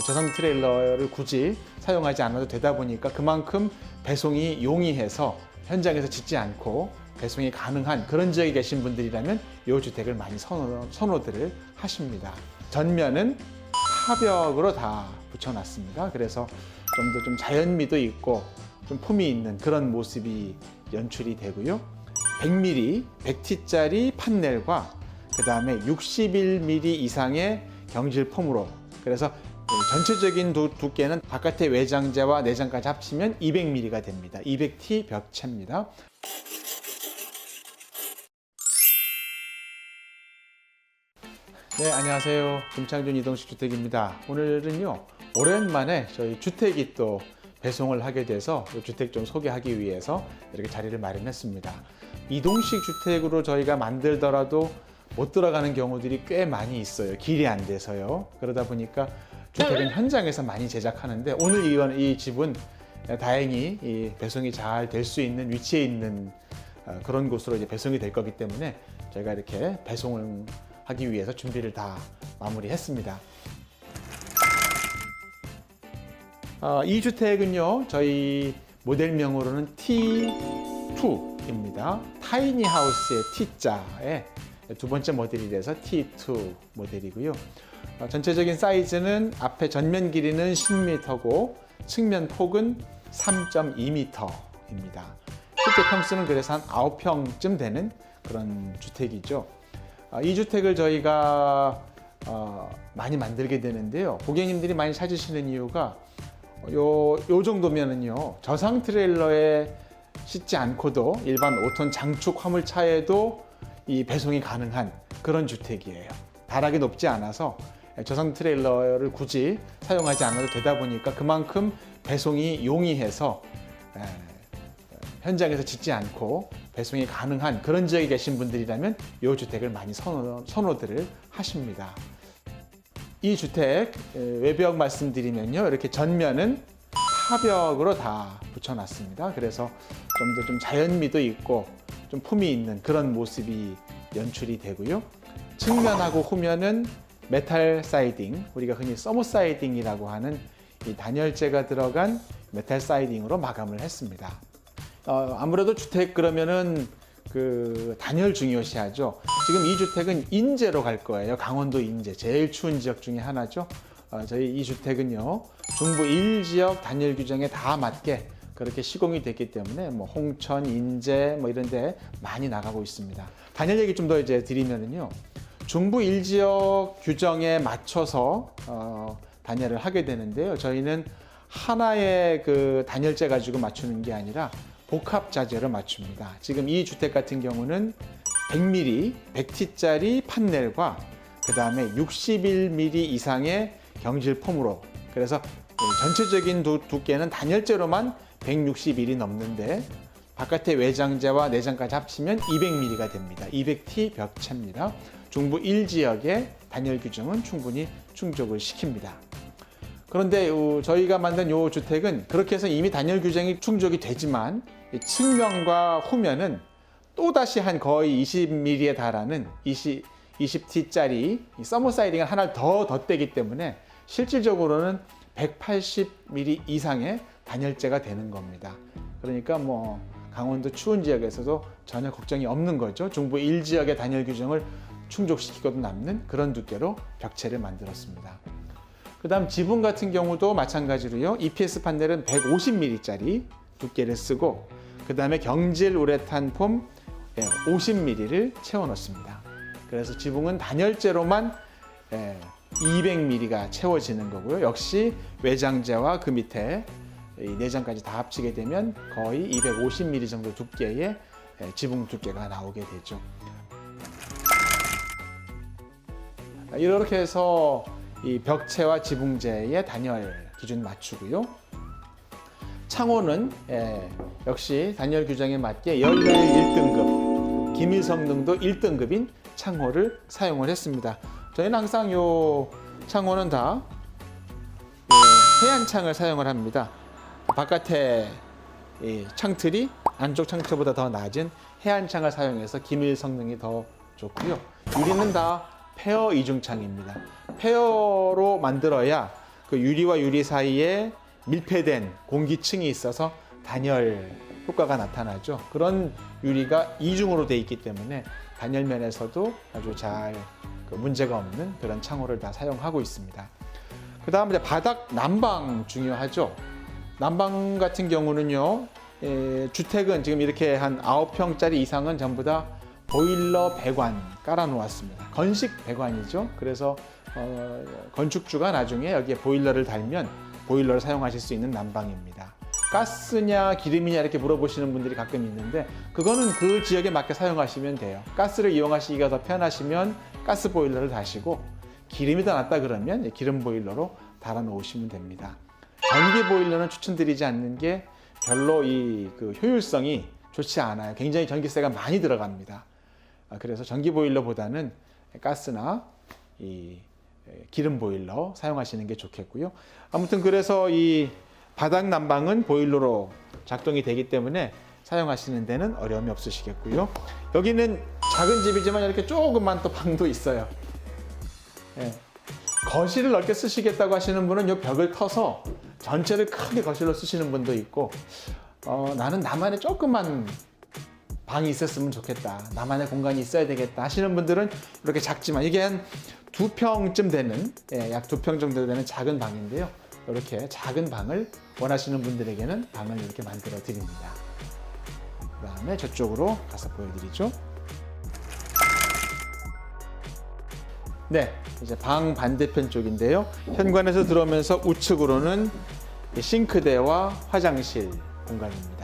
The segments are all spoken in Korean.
저상 트레일러를 굳이 사용하지 않아도 되다 보니까 그만큼 배송이 용이해서 현장에서 짓지 않고 배송이 가능한 그런 지역에 계신 분들이라면 이 주택을 많이 선호, 선호들을 하십니다. 전면은 타벽으로 다 붙여놨습니다. 그래서 좀더좀 자연미도 있고 좀 품이 있는 그런 모습이 연출이 되고요. 100mm, 100T짜리 판넬과 그 다음에 61mm 이상의 경질 폼으로 그래서 전체적인 두, 두께는 바깥의 외장재와 내장까지 합치면 200mm가 됩니다. 200T 벽체입니다. 네, 안녕하세요. 김창준 이동식 주택입니다. 오늘은요, 오랜만에 저희 주택이 또 배송을 하게 돼서 이 주택 좀 소개하기 위해서 이렇게 자리를 마련했습니다. 이동식 주택으로 저희가 만들더라도 못 들어가는 경우들이 꽤 많이 있어요. 길이 안 돼서요. 그러다 보니까 주택은 현장에서 많이 제작하는데 오늘 이건 이 집은 다행히 이 배송이 잘 될 수 있는 위치에 있는 어, 그런 곳으로 이제 배송이 될 거기 때문에 저희가 이렇게 배송을 하기 위해서 준비를 다 마무리했습니다. 어, 이 주택은요, 저희 모델명으로는 T2입니다. 타이니 하우스의 T자에 두 번째 모델이 돼서 T2 모델이고요. 어, 전체적인 사이즈는 앞에 전면 길이는 10m고 측면 폭은 3.2m입니다. 실제 평수는 그래서 한 9평쯤 되는 그런 주택이죠. 어, 이 주택을 저희가 어, 많이 만들게 되는데요. 고객님들이 많이 찾으시는 이유가 요, 요 정도면은요. 저상 트레일러에 싣지 않고도 일반 5톤 장축 화물차에도 이 배송이 가능한 그런 주택이에요. 다락이 높지 않아서 저상 트레일러를 굳이 사용하지 않아도 되다 보니까 그만큼 배송이 용이해서 에, 현장에서 짓지 않고 배송이 가능한 그런 지역에 계신 분들이라면 이 주택을 많이 선호, 선호들을 하십니다. 이 주택 에, 외벽 말씀드리면요. 이렇게 전면은 타벽으로 다 붙여놨습니다. 그래서 좀더좀 자연미도 있고 좀 품이 있는 그런 모습이 연출이 되고요. 측면하고 후면은 메탈 사이딩, 우리가 흔히 서머 사이딩이라고 하는 이 단열재가 들어간 메탈 사이딩으로 마감을 했습니다. 어, 아무래도 주택 그러면은 그 단열 중요시하죠. 지금 이 주택은 인제로 갈 거예요. 강원도 인제 제일 추운 지역 중에 하나죠. 어, 저희 이 주택은요 중부 1 지역 단열 규정에 다 맞게 그렇게 시공이 됐기 때문에 뭐 홍천, 인제 뭐 이런데 많이 나가고 있습니다. 단열 얘기 좀 더 이제 드리면은요 중부 1지역 규정에 맞춰서 어, 단열을 하게 되는데요. 저희는 하나의 그 단열재 가지고 맞추는 게 아니라 복합 자재로 맞춥니다. 지금 이 주택 같은 경우는 100mm, 100T짜리 판넬과 그 다음에 61mm 이상의 경질 폼으로 그래서 전체적인 두, 두께는 단열재로만 160mm 넘는데 바깥의 외장재와 내장까지 합치면 200mm가 됩니다. 200T 벽체입니다. 중부 1지역의 단열 규정은 충분히 충족을 시킵니다. 그런데 요- 저희가 만든 이 주택은 그렇게 해서 이미 단열 규정이 충족이 되지만 이 측면과 후면은 또다시 한 거의 20mm에 달하는 20, 20T짜리 서머 사이딩을 하나를 더 덧대기 때문에 실질적으로는 180mm 이상의 단열재가 되는 겁니다. 그러니까 뭐 강원도 추운 지역에서도 전혀 걱정이 없는 거죠. 중부 1지역의 단열 규정을 충족시키고도 남는 그런 두께로 벽체를 만들었습니다. 그 다음 지붕 같은 경우도 마찬가지로요. EPS 판넬은 150mm짜리 두께를 쓰고 그 다음에 경질 우레탄 폼 50mm를 채워 넣습니다. 그래서 지붕은 단열재로만 200mm가 채워지는 거고요. 역시 외장재와 그 밑에 이 내장까지 다 합치게 되면 거의 250mm 정도 두께의 예, 지붕 두께가 나오게 되죠. 이렇게 해서 이 벽체와 지붕재의 단열 기준 맞추고요. 창호는 예, 역시 단열 규정에 맞게 열날 1등급, 기밀 성능도 1등급인 창호를 사용을 했습니다. 저희는 항상 요 창호는 다요 해안 창을 사용을 합니다. 바깥에 이 창틀이 안쪽 창틀보다 더 낮은 해안 창을 사용해서 기밀 성능이 더 좋고요. 유리는 다 페어 이중창입니다. 페어로 만들어야 그 유리와 유리 사이에 밀폐된 공기층이 있어서 단열 효과가 나타나죠. 그런 유리가 이중으로 돼 있기 때문에 단열 면에서도 아주 잘 그 문제가 없는 그런 창호를 다 사용하고 있습니다. 그 다음 이제 바닥 난방 중요하죠. 난방 같은 경우는요, 에, 주택은 지금 이렇게 한 9평짜리 이상은 전부 다 보일러 배관 깔아 놓았습니다. 건식 배관이죠. 그래서 어, 건축주가 나중에 여기에 보일러를 달면 보일러를 사용하실 수 있는 난방입니다. 가스냐 기름이냐 이렇게 물어보시는 분들이 가끔 있는데 그거는 그 지역에 맞게 사용하시면 돼요. 가스를 이용하시기가 더 편하시면 가스 보일러를 다시고 기름이 더 낫다 그러면 기름 보일러로 달아 놓으시면 됩니다. 전기 보일러는 추천드리지 않는 게 별로 이 그 효율성이 좋지 않아요. 굉장히 전기세가 많이 들어갑니다. 아, 그래서 전기 보일러보다는 가스나 이 기름 보일러 사용하시는 게 좋겠고요. 아무튼 그래서 이 바닥 난방은 보일러로 작동이 되기 때문에 사용하시는 데는 어려움이 없으시겠고요. 여기는 작은 집이지만 이렇게 조그만 또 방도 있어요. 예. 거실을 넓게 쓰시겠다고 하시는 분은 이 벽을 터서 전체를 크게 거실로 쓰시는 분도 있고 어, 나는 나만의 조그만 방이 있었으면 좋겠다. 나만의 공간이 있어야 되겠다 하시는 분들은 이렇게 작지만 이게 한 두 평쯤 되는 예, 약두 평 정도 되는 작은 방인데요. 이렇게 작은 방을 원하시는 분들에게는 방을 이렇게 만들어 드립니다. 그 다음에 저쪽으로 가서 보여드리죠. 네, 이제 방 반대편 쪽인데요. 현관에서 들어오면서 우측으로는 이 싱크대와 화장실 공간입니다.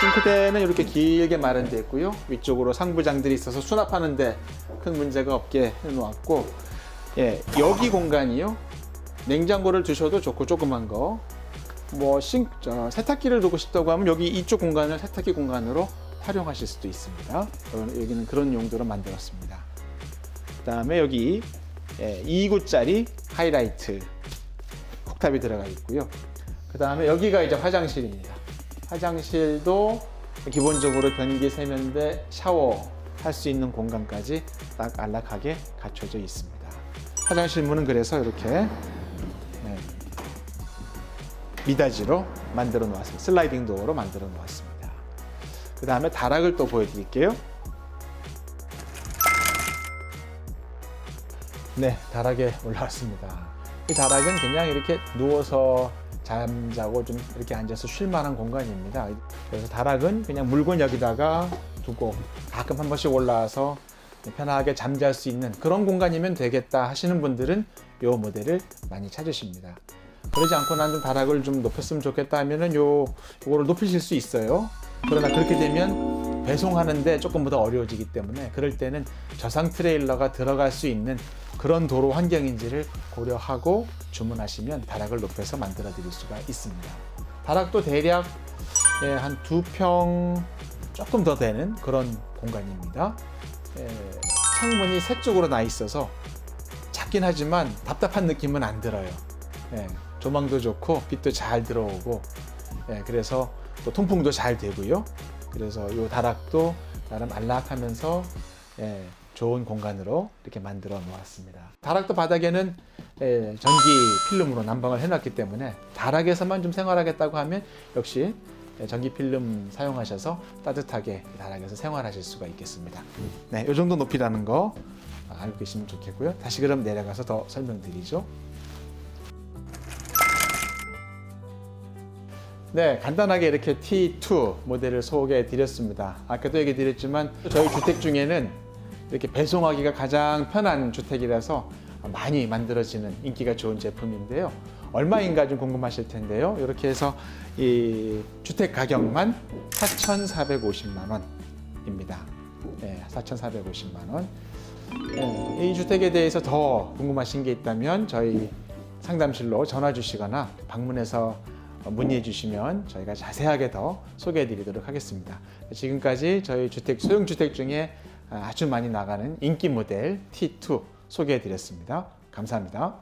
싱크대는 이렇게 길게 마련되어 있고요. 위쪽으로 상부장들이 있어서 수납하는데 큰 문제가 없게 해놓았고, 예, 여기 공간이요. 냉장고를 두셔도 좋고 조그만 거. 뭐 싱, 저, 세탁기를 두고 싶다고 하면 여기 이쪽 공간을 세탁기 공간으로 활용하실 수도 있습니다. 어, 여기는 그런 용도로 만들었습니다. 그 다음에 여기 예, 2구짜리 하이라이트 쿡탑이 들어가 있고요. 그 다음에 여기가 이제 화장실입니다. 화장실도 기본적으로 변기 세면대, 샤워 할 수 있는 공간까지 딱 안락하게 갖춰져 있습니다. 화장실 문은 그래서 이렇게 네, 미닫이로 만들어 놓았습니다. 슬라이딩 도어로 만들어 놓았습니다. 그 다음에 다락을 또 보여드릴게요. 네, 다락에 올라왔습니다. 이 다락은 그냥 이렇게 누워서 잠자고 좀 이렇게 앉아서 쉴 만한 공간입니다. 그래서 다락은 그냥 물건 여기다가 두고 가끔 한 번씩 올라와서 편하게 잠잘 수 있는 그런 공간이면 되겠다 하시는 분들은 이 모델을 많이 찾으십니다. 그러지 않고 나는 다락을 좀 높였으면 좋겠다 하면은 요, 요거를 높이실 수 있어요. 그러나 그렇게 되면 배송하는데 조금 더 어려워지기 때문에 그럴 때는 저상 트레일러가 들어갈 수 있는 그런 도로 환경인지를 고려하고 주문하시면 다락을 높여서 만들어 드릴 수가 있습니다. 다락도 대략 예, 한두 평 조금 더 되는 그런 공간입니다. 예, 창문이 세 쪽으로 나 있어서 작긴 하지만 답답한 느낌은 안 들어요. 예, 조망도 좋고 빛도 잘 들어오고 예, 그래서 또 통풍도 잘 되고요. 그래서 이 다락도 나름 안락하면서 예, 좋은 공간으로 이렇게 만들어 놓았습니다. 다락도 바닥에는 예, 전기 필름으로 난방을 해놨기 때문에 다락에서만 좀 생활하겠다고 하면 역시 예, 전기 필름 사용하셔서 따뜻하게 다락에서 생활하실 수가 있겠습니다. 네, 이 정도 높이라는 거 알고 계시면 좋겠고요. 다시 그럼 내려가서 더 설명드리죠. 네, 간단하게 이렇게 T2 모델을 소개해 드렸습니다. 아까도 얘기 드렸지만 저희 주택 중에는 이렇게 배송하기가 가장 편한 주택이라서 많이 만들어지는 인기가 좋은 제품인데요. 얼마인가 좀 궁금하실 텐데요. 이렇게 해서 이 주택 가격만 4,450만 원입니다. 네, 4,450만 원. 네, 이 주택에 대해서 더 궁금하신 게 있다면 저희 상담실로 전화 주시거나 방문해서 문의해 주시면 저희가 자세하게 더 소개해 드리도록 하겠습니다. 지금까지 저희 주택, 소형 주택 중에 아주 많이 나가는 인기 모델 T2 소개해 드렸습니다. 감사합니다.